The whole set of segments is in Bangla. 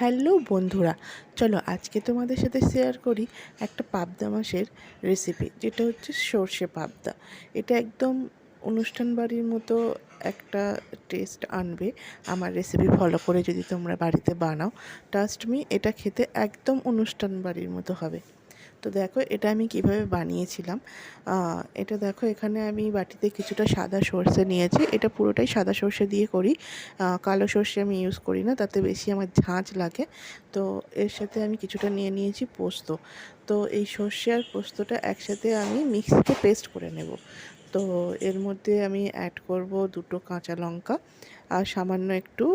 হ্যালো বন্ধুরা, চলো আজকে তোমাদের সাথে শেয়ার করি একটা পাবদা মাছের রেসিপি যেটা হচ্ছে সর্ষে পাবদা। এটা একদম অনুষ্ঠান বাড়ির মতো একটা টেস্ট আনবে। আমার রেসিপি ফলো করে যদি তোমরা বাড়িতে বানাও ট্রাস্ট মি এটা খেতে একদম অনুষ্ঠান বাড়ির মতো হবে। তো দেখো এটা আমি কীভাবে বানিয়েছিলাম। এটা দেখো এখানে আমি বাটিতে কিছুটা সাদা সর্ষে নিয়েছি। এটা পুরোটাই সাদা সর্ষে দিয়ে করি। কালো সর্ষে আমি ইউজ করি না, তাতে বেশি আমার ঝাঁঝ লাগে। তো এর সাথে আমি কিছুটা নিয়ে নিয়েছি পোস্ত। তো এই সর্ষে আর পোস্তটা একসাথে আমি মিক্সিতে পেস্ট করে নেব। তো এর মধ্যে আমি অ্যাড করব দুটো কাঁচা লঙ্কা। আর সামান্য একটু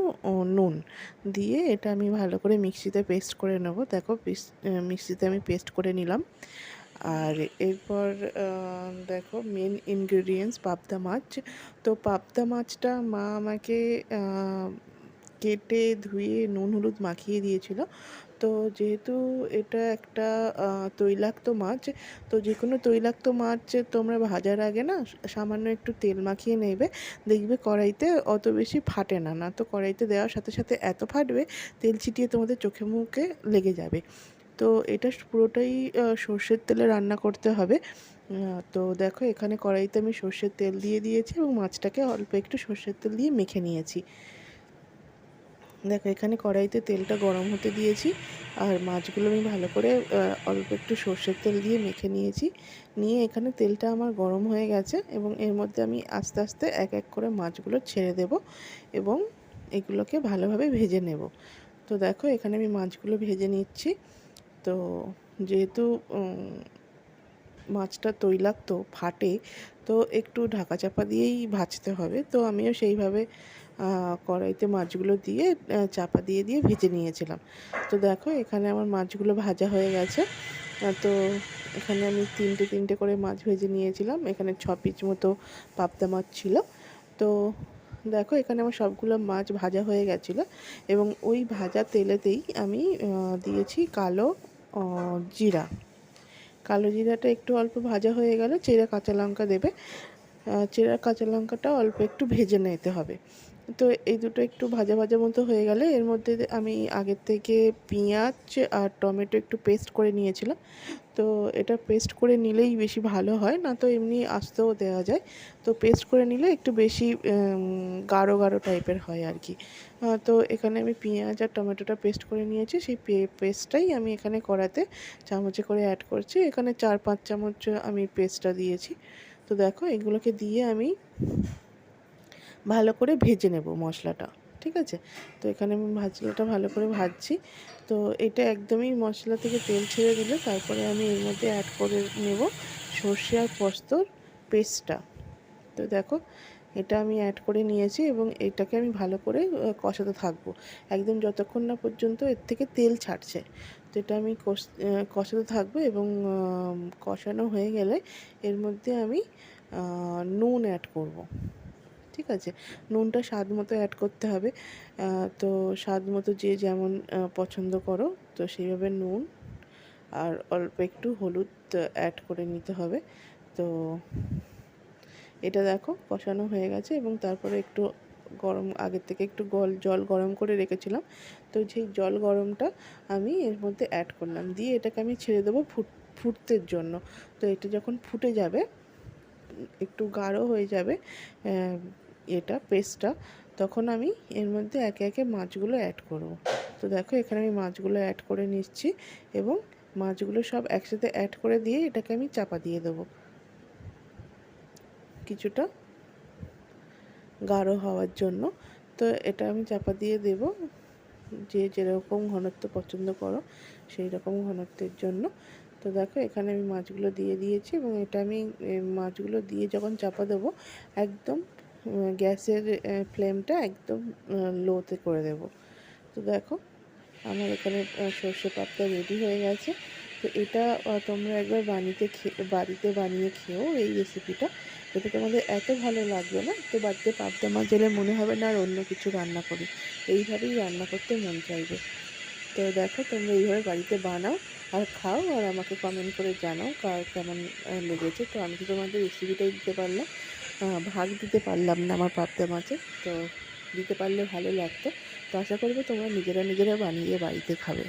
নুন দিয়ে এটা আমি ভালো করে মিক্সিতে পেস্ট করে নেব। দেখো মিক্সিতে আমি পেস্ট করে নিলাম। আর এরপর দেখো মেন ইনগ্রেডিয়েন্টস পাবদা মাছ। তো পাবদা মাছটা মা আমাকে কেটে ধুয়ে নুন হলুদ মাখিয়ে দিয়েছিল। তো যেহেতু এটা একটা তৈলাক্ত মাছ, তো যে কোনো তৈলাক্ত মাছ তোমরা ভাজার আগে না সামান্য একটু তেল মাখিয়ে নেবে। দেখবে কড়াইতে অত বেশি ফাটে না। না তো কড়াইতে দেওয়ার সাথে সাথে এত ফাটবে, তেল ছিটিয়ে তোমাদের চোখে মুখে লেগে যাবে। তো এটা পুরোটাই সর্ষের তেলে রান্না করতে হবে। তো দেখো এখানে কড়াইতে আমি সর্ষের তেল দিয়ে দিয়েছি এবং মাছটাকে অল্প একটু সর্ষের তেল দিয়ে মেখে নিয়েছি। দেখো, এখানে কড়াইতে তেলটা গরম হতে দিয়েছি, আর মাছগুলো আমি ভালো করে অল্প একটু সর্ষের তেল দিয়ে মেখে নিয়েছি। নিয়ে এখানে তেলটা আমার গরম হয়ে গেছে, এবং এর মধ্যে আমি আস্তে আস্তে এক এক করে মাছগুলো ছেড়ে দেব এবং এগুলোকে ভালোভাবে ভেজে নেব। তো দেখো, এখানে আমি মাছগুলো ভেজে নিচ্ছি। তো যেহেতু মাছটা তৈলাক্ত ফাটে, তো একটু ঢাকা চাপা দিয়েই ভাজতে হবে। তো আমিও সেইভাবে কড়াইতে মাছগুলো দিয়ে চাপা দিয়ে দিয়ে ভেজে নিয়েছিলাম। তো দেখো এখানে আমার মাছগুলো ভাজা হয়ে গেছে। তো এখানে আমি তিনটে তিনটে করে মাছ ভেজে নিয়েছিলাম। এখানে ছ পিস মতো পাবদা মাছ ছিল। তো দেখো এখানে আমার সবগুলো মাছ ভাজা হয়ে গেছিল এবং ওই ভাজা তেলেতেই আমি দিয়েছি কালো জিরা। কালো জিরাটা একটু অল্প ভাজা হয়ে গেলে চেরা কাঁচা লঙ্কা দেবে। চেরা কাঁচা লঙ্কাটা অল্প একটু ভেজে নিতে হবে। তো এই দুটো একটু ভাজা ভাজা মতো হয়ে গেলে এর মধ্যে আমি আগের থেকে পেঁয়াজ আর টমেটো একটু পেস্ট করে নিয়েছিলাম। তো এটা পেস্ট করে নিলেই বেশি ভালো হয়, না তো এমনি আস্তেও দেওয়া যায়। তো পেস্ট করে নিলে একটু বেশি গাঢ় গাঢ় টাইপের হয় আর কি। তো এখানে আমি পেঁয়াজ আর টমেটোটা পেস্ট করে নিয়েছি। সেই পেস্টটাই আমি এখানে কড়াতে চামচে করে অ্যাড করছি। এখানে চার পাঁচ চামচ আমি পেস্টটা দিয়েছি। তো দেখো এগুলোকে দিয়ে আমি ভালো করে ভেজে নেব মশলাটা, ঠিক আছে? তো এখানে আমি ভাজলাটা ভালো করে ভাজছি। তো এটা একদমই মশলা থেকে তেল ছেড়ে দিলে তারপরে আমি এর মধ্যে অ্যাড করে নেব সর্ষে আর পোস্তর পেস্টটা। তো দেখো, এটা আমি অ্যাড করে নিয়েছি এবং এটাকে আমি ভালো করে কষাতে থাকব। একদম যতক্ষণ না পর্যন্ত এর থেকে তেল ছাড়ছে। তো এটা আমি কষ- কষাতে থাকব এবং কষানো হয়ে গেলে এর মধ্যে আমি নুন অ্যাড করব। ঠিক আছে? নুনটা স্বাদ মতো অ্যাড করতে হবে। তো স্বাদ মতো যে যেমন পছন্দ করো, তো সেইভাবে নুন আর অল্প একটু হলুদ অ্যাড করে নিতে হবে। তো এটা দেখো, কষানো হয়ে গেছে এবং তারপরে একটু গরম, আগের থেকে একটু গল, জল গরম করে রেখেছিলাম। তো সেই জল গরমটা আমি এর মধ্যে অ্যাড করলাম। দিয়ে এটাকে আমি ছেড়ে দেবো ফুট ফুটতের জন্য। তো এটা যখন ফুটে যাবে, একটু গাঢ় হয়ে যাবে এটা পেস্টটা তখন আমি এর মধ্যে একে একে মাছগুলো অ্যাড করব। তো দেখো এখানে আমি মাছগুলো অ্যাড করে নিচ্ছি এবং মাছগুলো সব একসাথে অ্যাড করে দিয়ে এটাকে আমি চাপা দিয়ে দেবো। কিছুটা গাঢ় হওয়ার জন্য। তো এটা আমি চাপা দিয়ে দেব। যে যেরকম ঘনত্ব পছন্দ করো, সেই রকম ঘনত্বের জন্য। তো দেখো এখানে আমি মাছগুলো দিয়ে দিয়েছি এবং এটা আমি মাছগুলো দিয়ে যখন চাপা দেবো, একদম গ্যাসের ফ্লেমটা একদম লোতে করে দেব। তো দেখো, আমার এখানে সর্ষে পাপটা রেডি হয়ে গেছে। তো এটা তোমরা একবার বানিতে বাড়িতে বানিয়ে খেও এই রেসিপিটা এটা তোমাদের এত ভালো লাগবে না? তো বাড়িতে পাবদা মাছ এলে মনে হবে না আর অন্য কিছু রান্না করি। এইভাবেই রান্না করতে মন চাইবে। তো দেখো, তোমরা এইভাবে বাড়িতে বানাও আর খাও আর আমাকে কমেন্ট করে জানাও কার কেমন লেগেছে। তো আমি তো তোমাদের রেসিপিটাই দিতে পারলাম। ভাগ দিতে পারলাম না আমার পাবদা মাছে তো দিতে পারলে ভালো লাগতো। তো আশা করব তোমরা নিজেরা নিজেরা বানিয়ে বাড়িতে খাবে।